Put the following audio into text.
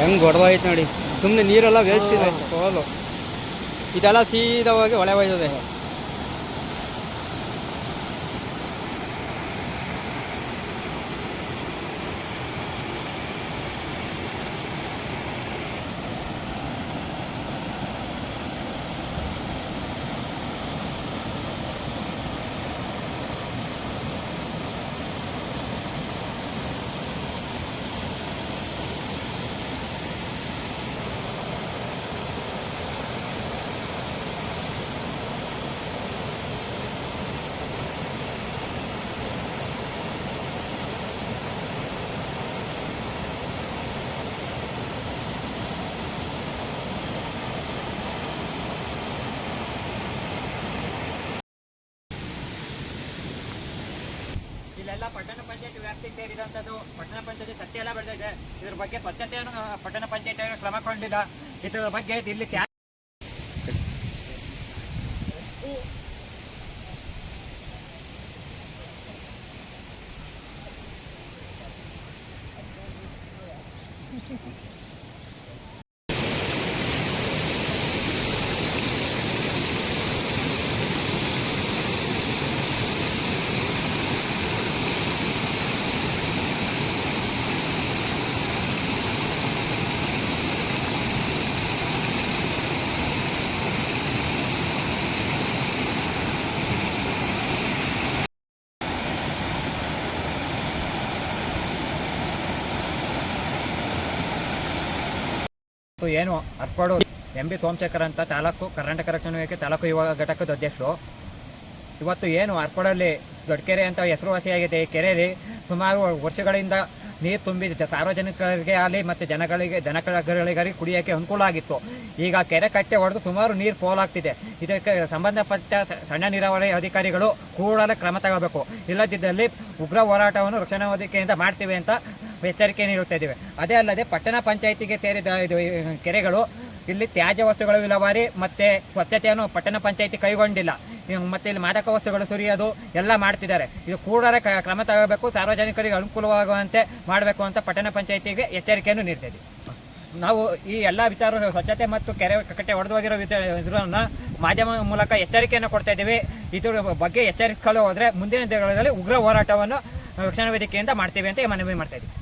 ಹೆಂಗ್ ಹೊಡೆದೋಯ್ತು ನೋಡಿ. ಸುಮ್ಮನೆ ನೀರೆಲ್ಲ ವೇಸ್ಟ್ ಇದೆ ಕೋಲು ಇದೆಲ್ಲ ಸೀದವಾಗಿ ಹೊಳೆ ಒಳೆ ಹೋಯ್ತದೆ ಇಲ್ಲೆಲ್ಲ ಪಟ್ಟಣ ಪಂಚಾಯತ್ ವ್ಯಾಪ್ತಿಗೆ ಸೇರಿದಂಥದ್ದು ಪಟ್ಟಣ ಪಂಚಾಯತಿ ಸತ್ಯ ಎಲ್ಲ ಬೆಳೆದಿದೆ. ಇದ್ರ ಬಗ್ಗೆ ಸ್ವಚ್ಛತೆಯನ್ನು ಪಟ್ಟಣ ಪಂಚಾಯತ್ ಕ್ರಮ ಕೊಂಡಿಲ್ಲ. ಇದ್ರ ಬಗ್ಗೆ ಇಲ್ಲಿ Thank ಮತ್ತು ಏನು ಅರ್ಪಾಡು, ಎಂ ಬಿ ಸೋಮಶೇಖರ್ ಅಂತ ತಾಲೂಕು ಕರ್ನಾಟಕ ರಕ್ಷಣಾ ವೇದಿಕೆ ತಾಲೂಕು ಯುವ ಘಟಕದ ಅಧ್ಯಕ್ಷರು. ಇವತ್ತು ಏನು ಅರ್ಪಾಡಲ್ಲಿ ದೊಡ್ಡಕೆರೆ ಅಂತ ಹೆಸರುವಾಸಿಯಾಗಿದೆ ಈ ಕೆರೆಯಲ್ಲಿ ಸುಮಾರು ವರ್ಷಗಳಿಂದ ನೀರು ತುಂಬಿದೆ. ಸಾರ್ವಜನಿಕರಿಗೆ ಆಗಲಿ ಮತ್ತು ಜನಗಳಿಗೆ ಜನಗಳಿಗಾಗಿ ಕುಡಿಯೋಕ್ಕೆ ಅನುಕೂಲ ಆಗಿತ್ತು. ಈಗ ಕೆರೆ ಕಟ್ಟೆ ಹೊಡೆದು ಸುಮಾರು ನೀರು ಪೋಲಾಗ್ತಿದೆ. ಇದಕ್ಕೆ ಸಂಬಂಧಪಟ್ಟ ಸಣ್ಣ ನೀರಾವರಿ ಅಧಿಕಾರಿಗಳು ಕೂಡಲೇ ಕ್ರಮ ತಗೋಬೇಕು. ಇಲ್ಲದಿದ್ದಲ್ಲಿ ಉಗ್ರ ಹೋರಾಟವನ್ನು ರಕ್ಷಣಾ ವೇದಿಕೆಯಿಂದ ಮಾಡ್ತೀವಿ ಅಂತ ಎಚ್ಚರಿಕೆ ನೀಡುತ್ತಾ ಇದ್ದೇವೆ. ಅದೇ ಅಲ್ಲದೆ ಪಟ್ಟಣ ಪಂಚಾಯಿತಿಗೆ ಸೇರಿದ ಇದು ಕೆರೆಗಳು, ಇಲ್ಲಿ ತ್ಯಾಜ್ಯ ವಸ್ತುಗಳು ವಿಲವಾರಿ ಮತ್ತೆ ಸ್ವಚ್ಛತೆಯನ್ನು ಪಟ್ಟಣ ಪಂಚಾಯಿತಿ ಕೈಗೊಂಡಿಲ್ಲ. ಮತ್ತೆ ಇಲ್ಲಿ ಮಾದಕ ವಸ್ತುಗಳು ಸುರಿಯೋದು ಎಲ್ಲ ಮಾಡ್ತಿದ್ದಾರೆ. ಇದು ಕೂಡಲೇ ಕ್ರಮ ತಗೋಬೇಕು, ಸಾರ್ವಜನಿಕರಿಗೆ ಅನುಕೂಲವಾಗುವಂತೆ ಮಾಡಬೇಕು ಅಂತ ಪಟ್ಟಣ ಪಂಚಾಯಿತಿಗೆ ಎಚ್ಚರಿಕೆಯನ್ನು ನೀಡ್ತಾ ಇದ್ದೀವಿ. ನಾವು ಈ ಎಲ್ಲ ವಿಚಾರ, ಸ್ವಚ್ಛತೆ ಮತ್ತು ಕೆರೆ ಕಟ್ಟೆ ಒಡೆದು ಹೋಗಿರೋ ಇದನ್ನ ಮಾಧ್ಯಮ ಮೂಲಕ ಎಚ್ಚರಿಕೆಯನ್ನು ಕೊಡ್ತಾ ಇದ್ದೀವಿ. ಇದರ ಬಗ್ಗೆ ಎಚ್ಚರಿಸಲು ಹೋದರೆ ಮುಂದಿನ ದಿನಗಳಲ್ಲಿ ಉಗ್ರ ಹೋರಾಟವನ್ನು ರಕ್ಷಣಾ ವೇದಿಕೆಯಿಂದ ಮಾಡ್ತೀವಿ ಅಂತ ಮನವಿ ಮಾಡ್ತಾ ಇದ್ದೀವಿ.